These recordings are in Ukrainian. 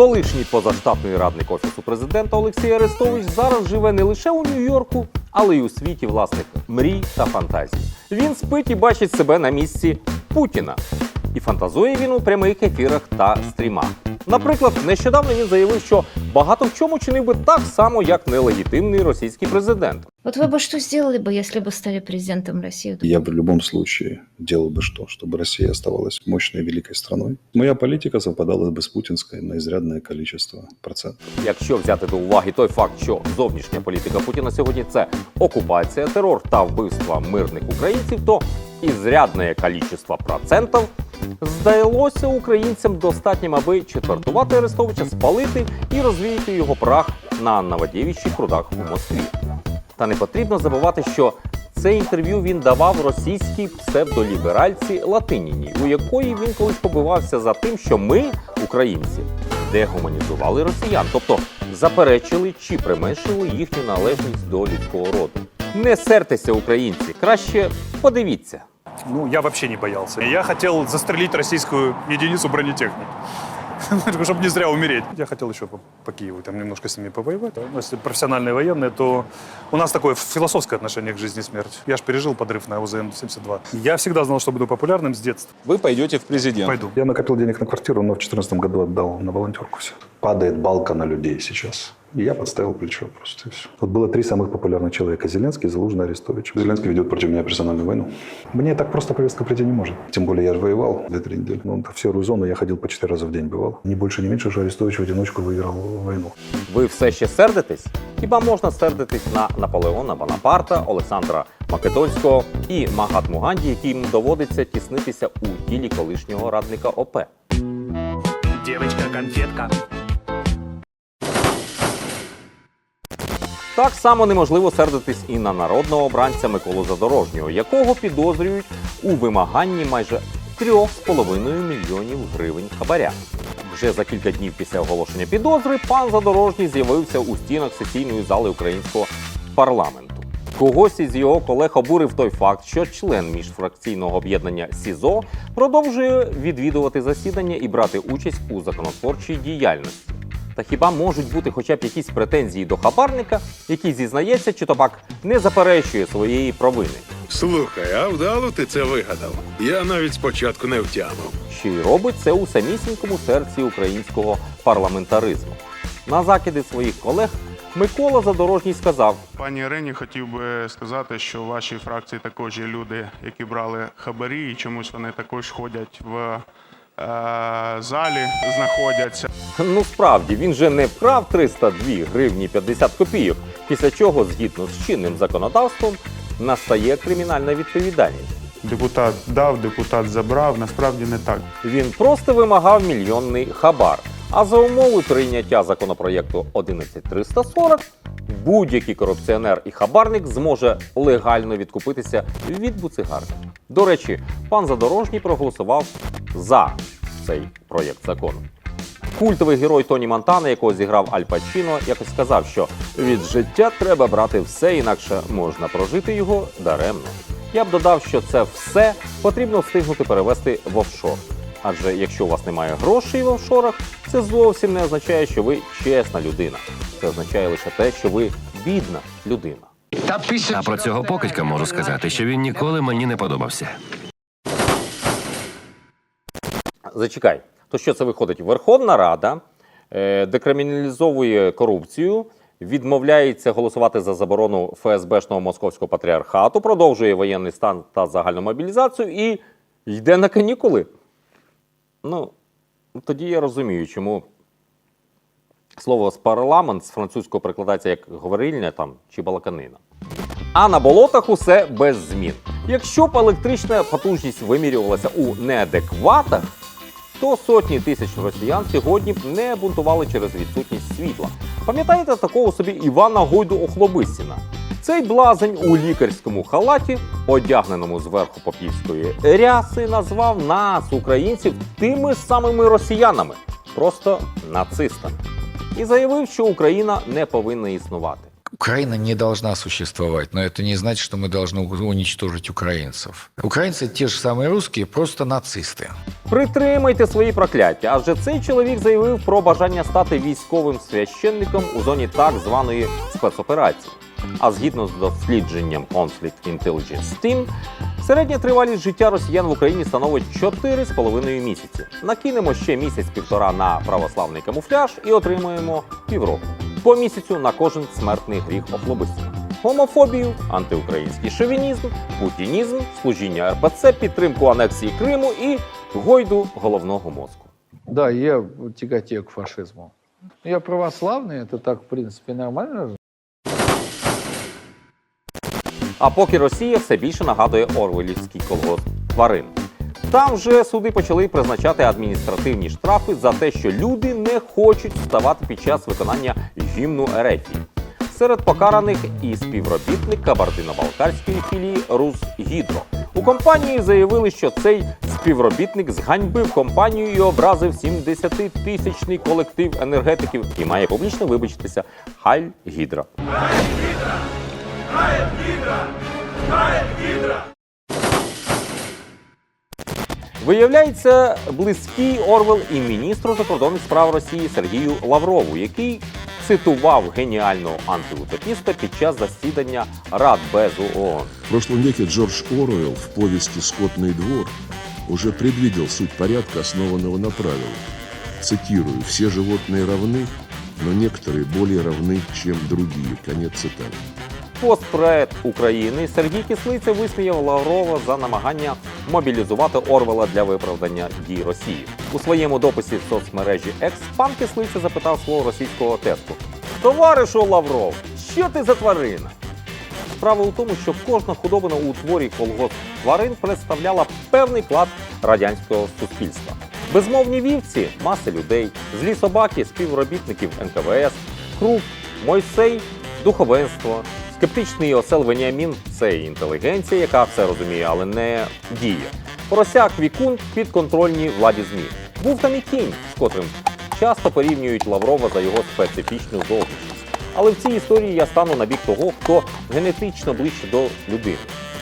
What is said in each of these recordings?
Колишній позаштатний радник офісу президента Олексій Арестович зараз живе не лише у Нью-Йорку, але й у світі власних мрій та фантазій. Він спить і бачить себе на місці Путіна. І фантазує він у прямих ефірах та стрімах. Наприклад, нещодавно він заявив, що багато в чому чинив би так само, як нелегітимний російський президент. Вот вы бы что сделали бы, если бы стали президентом России? Я в любом случае делал бы что? Чтобы Россия оставалась мощной великой страной. Моя политика совпадала бы с путинской на изрядное количество процентов. Якщо взяти до уваги той факт, що зовнішня політика Путіна сьогодні це окупація, терор та вбивства мирних українців, то ізрядне кількість процентів здалося українцям достатнім, аби четвертувати Арестовича, спалити і розвіяти його прах на Новодєвічних прудах у Москві. Та не потрібно забувати, що це інтерв'ю він давав російській псевдоліберальці Латиніні, у якої він колись побивався за тим, що ми, українці, дегуманізували росіян, тобто заперечили чи применшили їхню належність до людського роду. Не сертеся, українці, краще подивіться. Ну, я вообще не боялся. Я хотел застрелить российскую единицу бронетехники. Чтобы не зря умереть. Я хотел еще по, по Киеву там немножко с ними повоевать. Ну, Если профессиональные военные, то у нас такое философское отношение к жизни и смерти. Я же пережил подрыв на УЗМ-72. Я всегда знал, что буду популярным с детства. Вы пойдете в президент. Пойду. Я накопил денег на квартиру, но в 2014 году отдал на волонтерку все. Падает балка на людей сейчас. И я подставил плечо просто и все. Вот было три самых популярных человека. Зеленский, Залужный, Арестович. Зеленский ведет против меня персональную войну. Мне так просто повестка прийти не может. Тем более я же воевал две-три недели. Ну, в серую зону я ходил по четыре раза в день бывал. Не больше, не меньше, что Арестович в одиночку выиграл войну. Ви все ще сердитесь? Хіба можна сердитись на Наполеона Бонапарта, Олександра Македонського і Магатму Ганді, яким доводиться тіснитися у тілі колишнього радника ОП? Девочка-конфетка. Так само неможливо сердитись і на народного обранця Миколу Задорожнього, якого підозрюють у вимаганні майже 3,5 мільйонів гривень хабаря. Вже за кілька днів після оголошення підозри пан Задорожній з'явився у стінах сесійної зали українського парламенту. Когось із його колег обурив той факт, що член міжфракційного об'єднання СІЗО продовжує відвідувати засідання і брати участь у законотворчій діяльності. Та хіба можуть бути хоча б якісь претензії до хабарника, який зізнається, чи то пак не заперечує своєї провини, Слухай, а вдало ти це вигадав? Я навіть спочатку не втямив. що й робить це у самісінькому серці українського парламентаризму. На закиди своїх колег Микола Задорожній сказав: Пані Ірині хотів би сказати, що в вашій фракції також є люди, які брали хабарі, і чомусь вони також ходять в залі, знаходяться. ну справді він же не вкрав 302 гривні 50 копійок, після чого, згідно з чинним законодавством, настає кримінальна відповідальність. Депутат дав, депутат забрав. Насправді не так. Він просто вимагав мільйонний хабар. А за умови прийняття законопроєкту 11340 будь-який корупціонер і хабарник зможе легально відкупитися від буцигарки. До речі, пан Задорожній проголосував за цей проєкт закону. Культовий герой Тоні Монтана, якого зіграв Аль Пачіно, якось сказав, що від життя треба брати все, інакше можна прожити його даремно. Я б додав, що це все потрібно встигнути перевести в офшор. Адже якщо у вас немає грошей в офшорах, це зовсім не означає, що ви чесна людина. Це означає лише те, що ви бідна людина. А про цього покидька можу сказати, що він ніколи мені не подобався. Зачекай, то що це виходить? Верховна Рада е, декриміналізовує корупцію, відмовляється голосувати за заборону ФСБшного московського патріархату, продовжує воєнний стан та загальну мобілізацію і йде на канікули. Ну, тоді я розумію, чому слово з парламент з французького перекладається як говорильня там чи балаканина. А на болотах усе без змін. Якщо б електрична потужність вимірювалася у неадекватах, то сотні тисяч росіян сьогодні б не бунтували через відсутність світла. Пам'ятаєте такого собі Івана Гойду Охлобисіна? Цей блазень у лікарському халаті, одягненому зверху попівської ряси, назвав нас, українців, тими самими росіянами, просто нацистами, і заявив, що Україна не повинна існувати. Украина не должна существовать, но это не значит, что мы должны уничтожить украинцев. Украинцы те же самые русские, просто нацисты. Притримайте свої прокляття, адже цей чоловік заявив про бажання стати військовим священником у зоні так званої спецоперації. А згідно з дослідженням Conflict Intelligence Team, середня тривалість життя росіян в Україні становить 4,5 місяці. Накинемо ще місяць-півтора на православний камуфляж і отримуємо півроку. По місяцю на кожен смертний гріх охлобистів. Гомофобію, антиукраїнський шовінізм, путінізм, служіння РПЦ, підтримку анексії Криму і гойду головного мозку. Да, я тяготею к фашизму. Я православный, это так, в принципе, нормально. А поки Росія все більше нагадує Орвелівський колгосп тварин. Там вже суди почали призначати адміністративні штрафи за те, що люди не хочуть вставати під час виконання гімну Ерефії. Серед покараних і співробітник кабардино-балкарської філії Русгідро. У компанії заявили, що цей співробітник зганьбив компанію і образив 70-тисячний колектив енергетиків і має публічно вибачитися. Хайль Гідра. Виявляється, близький Орвел і міністру закордонних справ Росії Сергію Лаврову, який цитував геніального антиутопіста під час засідання Радбезу ООН. В прошлом веке Джордж Оруэлл в повести «Скотный двор» уже предвидел суть порядка, основанного на правилах. Цитирую, «Все животные равны, но некоторые более равны, чем другие». Конец цитаты. Постпред України Сергій Кислиця висміяв Лаврова за намагання мобілізувати Орвела для виправдання дій Росії. У своєму дописі в соцмережі Екс пан Кислиця запитав свого російського тесту: Товаришу Лавров, що ти за тварина? Справа у тому, що кожна худобина у творі колгосп тварин представляла певний клад радянського суспільства. Безмовні вівці маси людей, злі собаки, співробітників НКВС, Круп, Мойсей, духовенство, скептичний осел Веніамін це інтелігенція, яка все розуміє, але не діє. Поросяк Вікун підконтрольній владі ЗМІ. Був там і кінь, з котрим часто порівнюють Лаврова за його специфічну зовнішність. Але в цій історії я стану на бік того, хто генетично ближче до людини,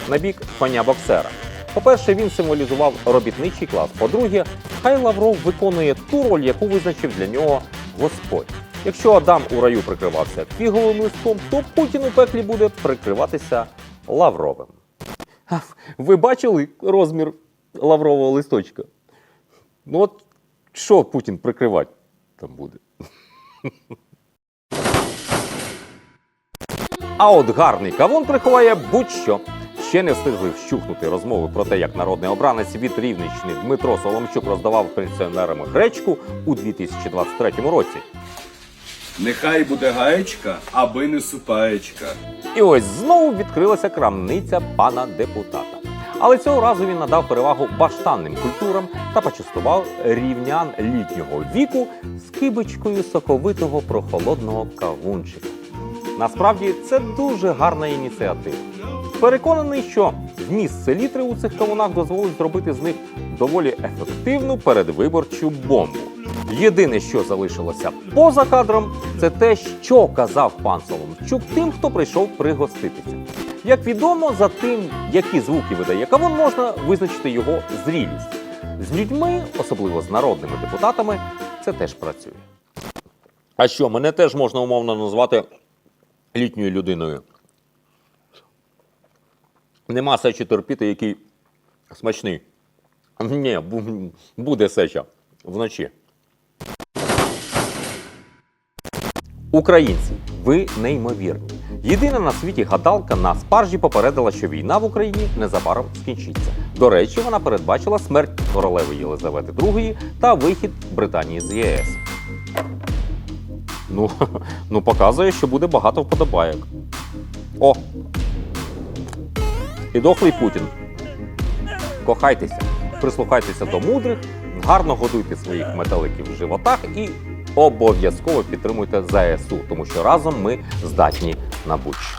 на бік коня боксера. По-перше, він символізував робітничий клас. По-друге, хай Лавров виконує ту роль, яку визначив для нього Господь. Якщо Адам у раю прикривався фіговим листком, то Путін у пеклі буде прикриватися Лавровим. Ви бачили розмір Лаврового листочка? Ну от що Путін прикривати там буде? А от гарний кавун приховає будь-що. Ще не встигли вщухнути розмови про те, як народний обранець від Рівненщини Дмитро Соломчук роздавав пенсіонерам гречку у 2023 році. Нехай буде гаєчка, аби не супаєчка. І ось знову відкрилася крамниця пана депутата. Але цього разу він надав перевагу баштанним культурам та почастував рівнян літнього віку з кибочкою соковитого прохолодного кавунчика. Насправді це дуже гарна ініціатива. Переконаний, що вміст селітри у цих кавунах дозволить зробити з них доволі ефективну передвиборчу бомбу. Єдине, що залишилося поза кадром, це те, що казав пан Соломчук тим, хто прийшов пригоститися. Як відомо, за тим, які звуки видає кавун, можна визначити його зрілість. З людьми, особливо з народними депутатами, це теж працює. А що, мене теж можна умовно назвати літньою людиною. Нема сечі терпіти, який смачний. Ні, буде сеча вночі. Українці, ви неймовірні. Єдина на світі гадалка на спаржі попередила, що війна в Україні незабаром скінчиться. До речі, вона передбачила смерть королеви Єлизавети II та вихід Британії з ЄС. Ну, ну показує, що буде багато вподобайок. О! І дохлий Путін. Кохайтеся, прислухайтеся до мудрих, гарно годуйте своїх метеликів в животах і обов'язково підтримуйте ЗСУ, тому що разом ми здатні на будь-що.